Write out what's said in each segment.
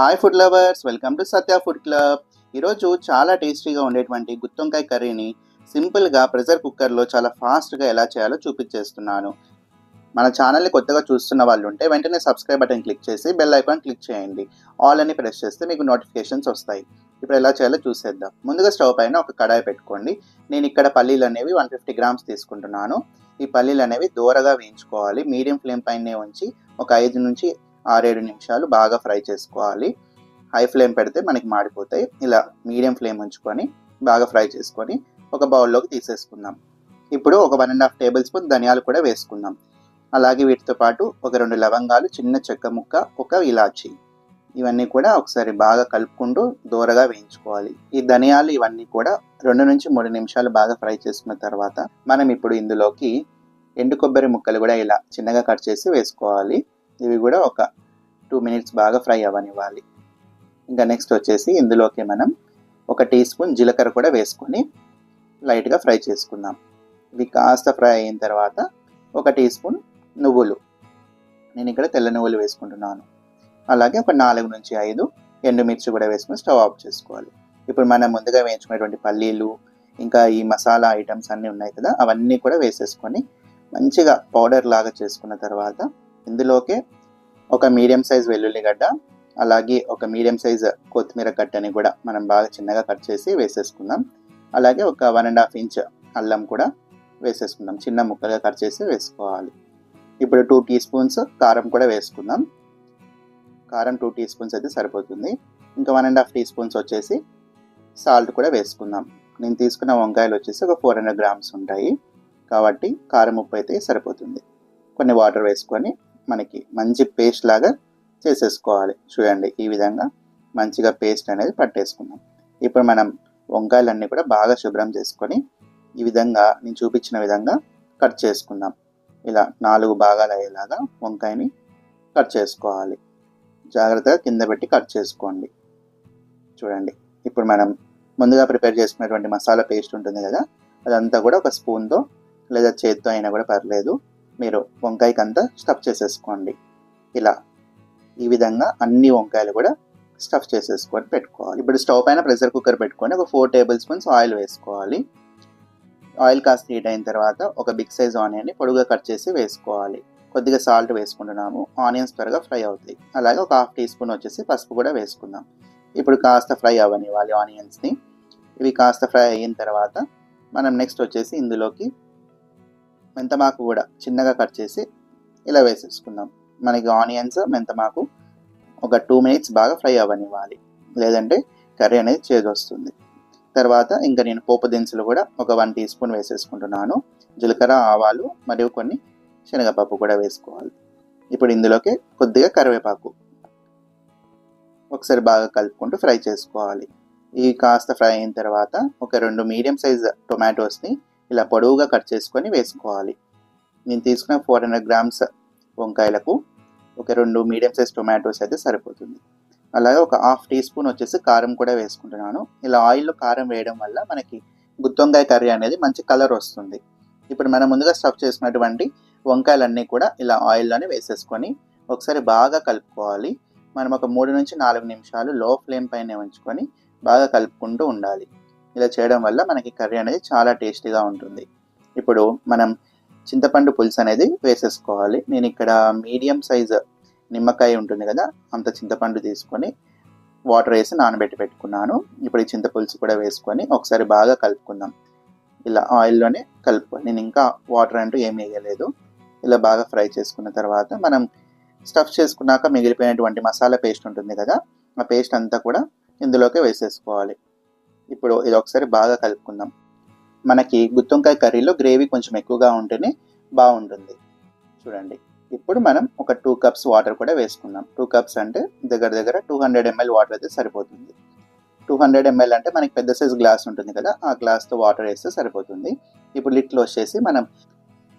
Hi food lovers welcome to Satya food club ఈరోజు చాలా టేస్టీగా ఉండేటువంటి గుత్తొంకాయ కర్రీని సింపుల్గా ప్రెషర్ కుక్కర్లో చాలా ఫాస్ట్గా ఎలా చేయాలో చూపించేస్తున్నాను. మన ఛానల్ని కొత్తగా చూస్తున్న వాళ్ళు ఉంటే వెంటనే సబ్స్క్రైబ్ బటన్ క్లిక్ చేసి బెల్ ఐకాన్ క్లిక్ చేయండి. ఆల్ అని ప్రెస్ చేస్తే మీకు నోటిఫికేషన్స్ వస్తాయి. ఇప్పుడు ఎలా చేయాలో చూసేద్దాం. ముందుగా స్టవ్ పైన ఒక కడాయి పెట్టుకోండి. నేను ఇక్కడ పల్లీలు అనేవి వన్ ఫిఫ్టీ గ్రామ్స్ తీసుకుంటున్నాను. ఈ పల్లీలు అనేవి దూరగా వేయించుకోవాలి. మీడియం ఫ్లేమ్ పైనే ఉంచి ఒక ఐదు నుంచి ఆరేడు నిమిషాలు బాగా ఫ్రై చేసుకోవాలి. హై ఫ్లేమ్ పెడితే మనకి మాడిపోతాయి. ఇలా మీడియం ఫ్లేమ్ ఉంచుకొని బాగా ఫ్రై చేసుకొని ఒక బౌల్లోకి తీసేసుకుందాం. ఇప్పుడు ఒక one and half tablespoon ధనియాలు కూడా వేసుకుందాం. అలాగే వీటితో పాటు ఒక రెండు లవంగాలు చిన్న చెక్క ముక్క ఒక ఇలాచి. ఇవన్నీ కూడా ఒకసారి బాగా కలుపుకుంటూ దూరగా వేయించుకోవాలి. ఈ ధనియాలు ఇవన్నీ కూడా రెండు నుంచి మూడు నిమిషాలు బాగా ఫ్రై చేసుకున్న తర్వాత మనం ఇప్పుడు ఇందులోకి ఎండు కొబ్బరి ముక్కలు కూడా ఇలా చిన్నగా కట్ చేసి వేసుకోవాలి. ఇవి కూడా ఒక టూ మినిట్స్ బాగా ఫ్రై అవ్వనివ్వాలి. ఇంకా నెక్స్ట్ వచ్చేసి ఇందులోకి మనం ఒక టీ స్పూన్ జీలకర్ర కూడా వేసుకొని లైట్గా ఫ్రై చేసుకుందాం. ఇవి కాస్త ఫ్రై అయిన తర్వాత ఒక టీ స్పూన్ నువ్వులు. నేను ఇక్కడ తెల్ల నువ్వులు వేసుకుంటున్నాను. అలాగే ఒక నాలుగు నుంచి ఐదు ఎండుమిర్చి కూడా వేసుకొని స్టవ్ ఆఫ్ చేసుకోవాలి. ఇప్పుడు మనం ముందుగా వేయించుకునేటువంటి పల్లీలు ఇంకా ఈ మసాలా ఐటమ్స్ అన్నీ ఉన్నాయి కదా అవన్నీ కూడా వేసేసుకొని మంచిగా పౌడర్ లాగా చేసుకున్న తర్వాత ఇందులోకి ఒక మీడియం సైజ్ వెల్లుల్లిగడ్డ అలాగే ఒక మీడియం సైజ్ కొత్తిమీర కట్టని కూడా మనం బాగా చిన్నగా కట్ చేసి వేసేసుకుందాం. అలాగే ఒక వన్ అండ్ హాఫ్ ఇంచ్ అల్లం కూడా వేసేసుకుందాం. చిన్న ముక్కలుగా కట్ చేసి వేసుకోవాలి. ఇప్పుడు టూ టీ స్పూన్స్ కారం కూడా వేసుకుందాం. కారం టూ టీ స్పూన్స్ అయితే సరిపోతుంది. ఇంకా one and half teaspoons వచ్చేసి సాల్ట్ కూడా వేసుకుందాం. నేను తీసుకున్న వంకాయలు వచ్చేసి ఒక ఫోర్ హండ్రెడ్ గ్రామ్స్ ఉంటాయి. కాబట్టి కారం ఉప్పు అయితే సరిపోతుంది. కొన్ని వాటర్ వేసుకొని మనకి మంచి పేస్ట్ లాగా చేసేసుకోవాలి. చూడండి ఈ విధంగా మంచిగా పేస్ట్ అనేది పట్టేసుకున్నాం. ఇప్పుడు మనం వంకాయలన్నీ కూడా బాగా శుభ్రం చేసుకొని ఈ విధంగా నేను చూపించిన విధంగా కట్ చేసుకుందాం. ఇలా నాలుగు భాగాలు అయ్యేలాగా వంకాయని కట్ చేసుకోవాలి. జాగ్రత్తగా కింద పెట్టి కట్ చేసుకోండి. చూడండి ఇప్పుడు మనం ముందుగా ప్రిపేర్ చేసుకున్నటువంటి మసాలా పేస్ట్ ఉంటుంది కదా అదంతా కూడా ఒక స్పూన్తో లేదా చేత్తో అయినా కూడా పర్లేదు. మీరు వంకాయకంతా స్టఫ్ చేసేసుకోండి. ఇలా ఈ విధంగా అన్ని వంకాయలు కూడా స్టఫ్ చేసేసుకొని పెట్టుకోవాలి. ఇప్పుడు స్టవ్ పైన ప్రెషర్ కుక్కర్ పెట్టుకొని ఒక ఫోర్ టేబుల్ స్పూన్స్ ఆయిల్ వేసుకోవాలి. ఆయిల్ కాస్త హీట్ అయిన తర్వాత ఒక బిగ్ సైజ్ ఆనియన్ని పొడుగా కట్ చేసి వేసుకోవాలి. కొద్దిగా సాల్ట్ వేసుకుంటున్నాము. ఆనియన్స్ త్వరగా ఫ్రై అవుతాయి. అలాగే ఒక హాఫ్ టీ స్పూన్ వచ్చేసి పసుపు కూడా వేసుకుందాం. ఇప్పుడు కాస్త ఫ్రై అవ్వనివ్వాలి ఆనియన్స్ని ఇవి కాస్త ఫ్రై అయిన తర్వాత మనం నెక్స్ట్ వచ్చేసి ఇందులోకి మెంతమాకు కూడా చిన్నగా కట్ చేసి ఇలా వేసేసుకుందాం. మనకి ఆనియన్స్ మెంతమాకు ఒక టూ మినిట్స్ బాగా ఫ్రై అవ్వనివ్వాలి. లేదంటే కర్రీ అనేది చేదు వస్తుంది తర్వాత ఇంకా నేను పోపు దినుసులు కూడా ఒక వన్ టీ స్పూన్ వేసేసుకుంటున్నాను. జీలకర్ర ఆవాలు మరియు కొన్ని శనగపప్పు కూడా వేసుకోవాలి. ఇప్పుడు ఇందులోకి కొద్దిగా కరివేపాకు ఒకసారి బాగా కలుపుకుంటూ ఫ్రై చేసుకోవాలి. ఇవి కాస్త ఫ్రై అయిన తర్వాత ఒక రెండు మీడియం సైజ్ టొమాటోస్ని ఇలా పొడవుగా కట్ చేసుకొని వేసుకోవాలి. నేను తీసుకున్న ఫోర్ హండ్రెడ్ గ్రామ్స్ వంకాయలకు ఒక రెండు మీడియం సైజ్ టొమాటోస్ అయితే సరిపోతుంది. అలాగే ఒక హాఫ్ టీ స్పూన్ వచ్చేసి కారం కూడా వేసుకుంటున్నాను. ఇలా ఆయిల్లో కారం వేయడం వల్ల మనకి గుత్తొంకాయ కర్రీ అనేది మంచి కలర్ వస్తుంది. ఇప్పుడు మనం ముందుగా స్టఫ్ చేసుకున్నటువంటి వంకాయలన్నీ కూడా ఇలా ఆయిల్లోనే వేసేసుకొని ఒకసారి బాగా కలుపుకోవాలి. మనం ఒక మూడు నుంచి నాలుగు నిమిషాలు లో ఫ్లేమ్ పైన ఉంచుకొని బాగా కలుపుకుంటూ ఉండాలి. ఇలా చేయడం వల్ల మనకి కర్రీ అనేది చాలా టేస్టీగా ఉంటుంది. ఇప్పుడు మనం చింతపండు పులుసు అనేది వేసేసుకోవాలి. నేను ఇక్కడ మీడియం సైజ్ నిమ్మకాయ ఉంటుంది కదా అంత చింతపండు తీసుకొని వాటర్ వేసి నానబెట్టి పెట్టుకున్నాను. ఇప్పుడు ఈ చింతపులుసు కూడా వేసుకొని ఒకసారి బాగా కలుపుకుందాం. ఇలా ఆయిల్లోనే కలుపుకొని నేను ఇంకా వాటర్ అంటూ ఏం వేయలేదు. ఇలా బాగా ఫ్రై చేసుకున్న తర్వాత మనం స్టఫ్ చేసుకున్నాక మిగిలిపోయినటువంటి మసాలా పేస్ట్ ఉంటుంది కదా ఆ పేస్ట్ అంతా కూడా ఇందులోకి వేసేసుకోవాలి. ఇప్పుడు ఇది ఒకసారి బాగా కలుపుకుందాం. మనకి గుత్తొంకాయ కర్రీలో గ్రేవీ కొంచెం ఎక్కువగా ఉంటేనే బాగుంటుంది. చూడండి. ఇప్పుడు మనం ఒక టూ కప్స్ వాటర్ కూడా వేసుకుందాం. టూ కప్స్ అంటే దగ్గర దగ్గర టూ హండ్రెడ్ ఎంఎల్ వాటర్ అయితే సరిపోతుంది. టూ హండ్రెడ్ ఎంఎల్ అంటే మనకి పెద్ద సైజ్ గ్లాస్ ఉంటుంది కదా ఆ గ్లాస్తో వాటర్ వేస్తే సరిపోతుంది. ఇప్పుడు లిట్ క్లోజ్ చేసి మనం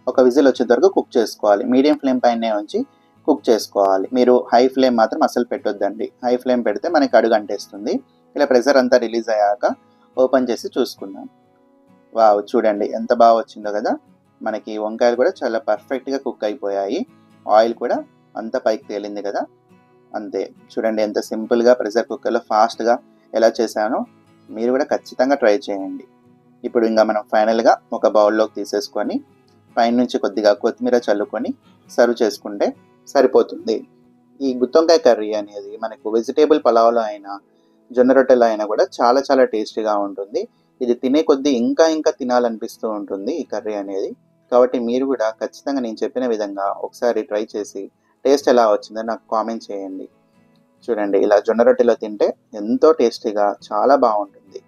ఒక విజిల్ వచ్చేంత వరకు కుక్ చేసుకోవాలి. మీడియం ఫ్లేమ్ పైనే ఉంచి కుక్ చేసుకోవాలి. మీరు హై ఫ్లేమ్ మాత్రం అసలు పెట్టొద్దండి. హై ఫ్లేమ్ పెడితే మనకి అడుగు అంటేస్తుంది ఇలా ప్రెషర్ అంతా రిలీజ్ అయ్యాక ఓపెన్ చేసి చూసుకుందాం. వావ్ చూడండి ఎంత బాగా వచ్చిందో కదా. మనకి వంకాయలు కూడా చాలా పర్ఫెక్ట్గా కుక్ అయిపోయాయి. ఆయిల్ కూడా అంత పైకి తేలింది కదా. అంతే. చూడండి ఎంత సింపుల్గా ప్రెషర్ కుక్కర్లో ఫాస్ట్గా ఎలా చేశానో మీరు కూడా ఖచ్చితంగా ట్రై చేయండి. ఇప్పుడు ఇంకా మనం ఫైనల్గా ఒక బౌల్లోకి తీసేసుకొని పైనుంచి కొద్దిగా కొత్తిమీర చల్లుకొని సర్వ్ చేసుకుంటే సరిపోతుంది. ఈ గుత్తొంకాయ కర్రీ అనేది మనకు వెజిటేబుల్ పలావ్లో అయినా జొన్న రొట్టెలో అయినా కూడా చాలా చాలా టేస్టీగా ఉంటుంది. ఇది తినే కొద్దీ ఇంకా ఇంకా తినాలనిపిస్తూ ఉంటుంది ఈ కర్రీ అనేది. కాబట్టి మీరు కూడా ఖచ్చితంగా నేను చెప్పిన విధంగా ఒకసారి ట్రై చేసి టేస్ట్ ఎలా వచ్చిందో నాకు కామెంట్ చేయండి. చూడండి ఇలా జొన్న రొట్టెలో తింటే ఎంతో టేస్టీగా చాలా బాగుంటుంది.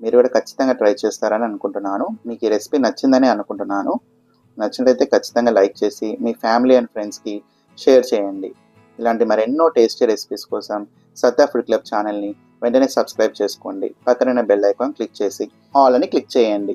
మీరు కూడా ఖచ్చితంగా ట్రై చేస్తారని అనుకుంటున్నాను. మీకు ఈ రెసిపీ నచ్చిందని అనుకుంటున్నాను. నచ్చినట్లయితే ఖచ్చితంగా లైక్ చేసి మీ ఫ్యామిలీ అండ్ ఫ్రెండ్స్కి షేర్ చేయండి. ఇలాంటి మరెన్నో టేస్టీ రెసిపీస్ కోసం సత్తా ఫుడ్ క్లబ్ ఛానల్ని వెంటనే సబ్స్క్రైబ్ చేసుకోండి. పక్కన బెల్ ఐకాన్ క్లిక్ చేసి ఆల్ అని క్లిక్ చేయండి.